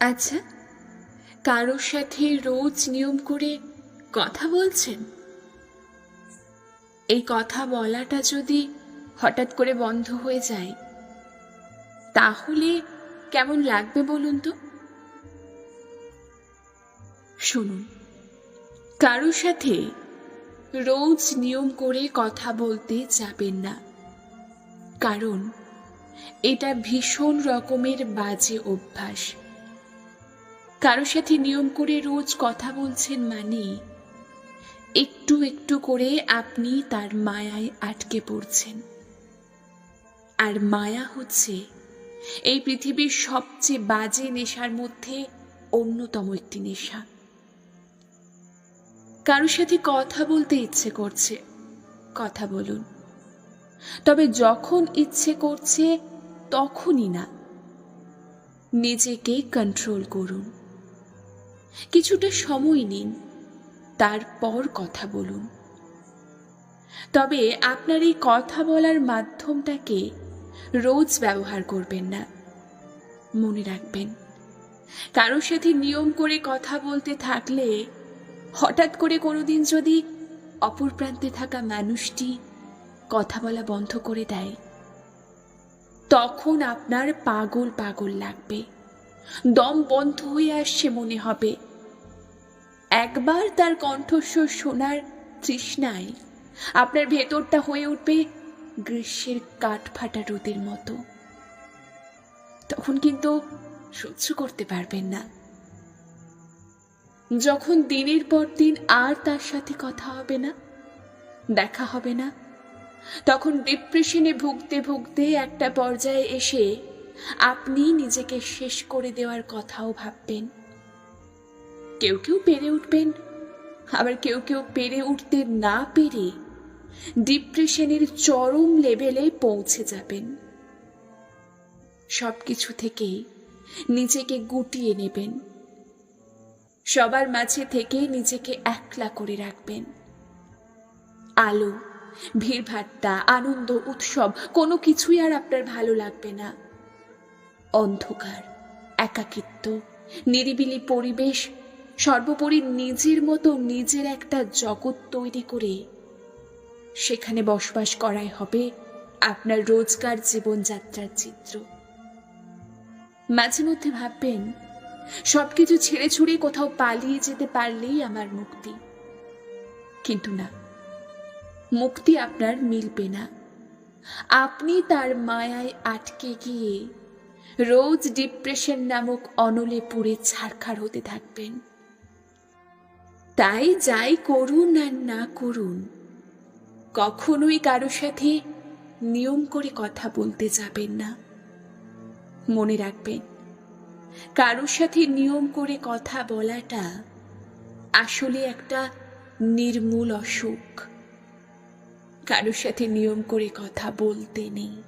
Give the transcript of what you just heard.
আচ্ছা কারোর সাথে রোজ নিয়ম করে কথা বলছেন? এই কথা বলাটা যদি হঠাৎ করে বন্ধ হয়ে যায়, তাহলে কেমন লাগবে বলুন তো? শুনুন, কারোর সাথে রোজ নিয়ম করে কথা বলতে যাবেন না, কারণ এটা ভীষণ রকমের বাজে অভ্যাস। কারও সাথে নিয়ম করে রোজ কথা বলছেন মানে? একটু একটু করে আপনি তার মায়ায় আটকে পড়ছেন। আর মায়া হচ্ছে এই পৃথিবীর সবচেয়ে বাজে নেশার মধ্যে অন্যতম একটি নেশা। কারোর সাথে কথা বলতে ইচ্ছে করছে, কথা বলুন। তবে যখন ইচ্ছে করছে, তখনই না। নিজেকে কন্ট্রোল করুন। কিছুটা সময় নিন, তারপর কথা বলুন। তবে আপনার এই কথা বলার মাধ্যমটাকে রোজ ব্যবহার করবেন না। মনে রাখবেন, কারোর সাথে নিয়ম করে কথা বলতে থাকলে হঠাৎ করে কোনোদিন যদি অপর প্রান্তে থাকা মানুষটি কথা বলা বন্ধ করে দেয়, তখন আপনার পাগল পাগল লাগবে। দম বন্ধ হয়ে আসছে মনে হবে। একবার তার কণ্ঠস্বর শোনার তৃষ্ণায় আপনার ভেতরটা হয়ে উঠবে গ্রীষ্মের কাঠ ফাটা রোদের মতো। তখন কিন্তু সহ্য করতে পারবেন না। যখন দিনের পর দিন আর তার সাথে কথা হবে না, দেখা হবে না, তখন ডিপ্রেশনে ভুগতে ভুগতে একটা পর্যায়ে এসে আপনি নিজেকে শেষ করে দেওয়ার কথাও ভাববেন। কেউ কেউ পেরে উঠবেন, আবার কেউ কেউ পেরে উঠতে না পেরে ডিপ্রেশনের চরম লেভেলে পৌঁছে যাবেন। সবকিছু থেকেই নিজেকে গুটিয়ে নেবেন। সবার মাঝে থেকে নিজেকে একলা করে রাখবেন। আলো, ভিড়ভাট্টা, আনন্দ, উৎসব, কোনো কিছুই আর আপনার ভালো লাগবে না। অন্ধকার, একাকিত্ব, নিরিবিলি পরিবেশ, সর্বোপরি নিজের মতো নিজের একটা জগৎ তৈরি করে। সেখানে বসবাস করাই হবে আপনার রোজকার জীবনযাত্রার চিত্র। মাঝে মধ্যে ভাববেন, সবকিছু ছেড়ে ছুড়ে কোথাও পালিয়ে যেতে পারলেই আমার মুক্তি। কিন্তু না, মুক্তি আপনার মিলবে না। আপনি তার মায়ায় আটকে গিয়ে রোজ ডিপ্রেশন নামক অনলে পুড়ে ছাড়খাড় হতে থাকবেন। তাই যাই করুন আর না করুন, কখনোই কারও সাথে নিয়ম করে কথা বলতে যাবেন না। মনে রাখবেন কারোর সাথে নিয়ম করে কথা বলাটা আসলে একটা নির্মূল অসুখ। কারোর সাথে নিয়ম করে কথা বলতে নেই।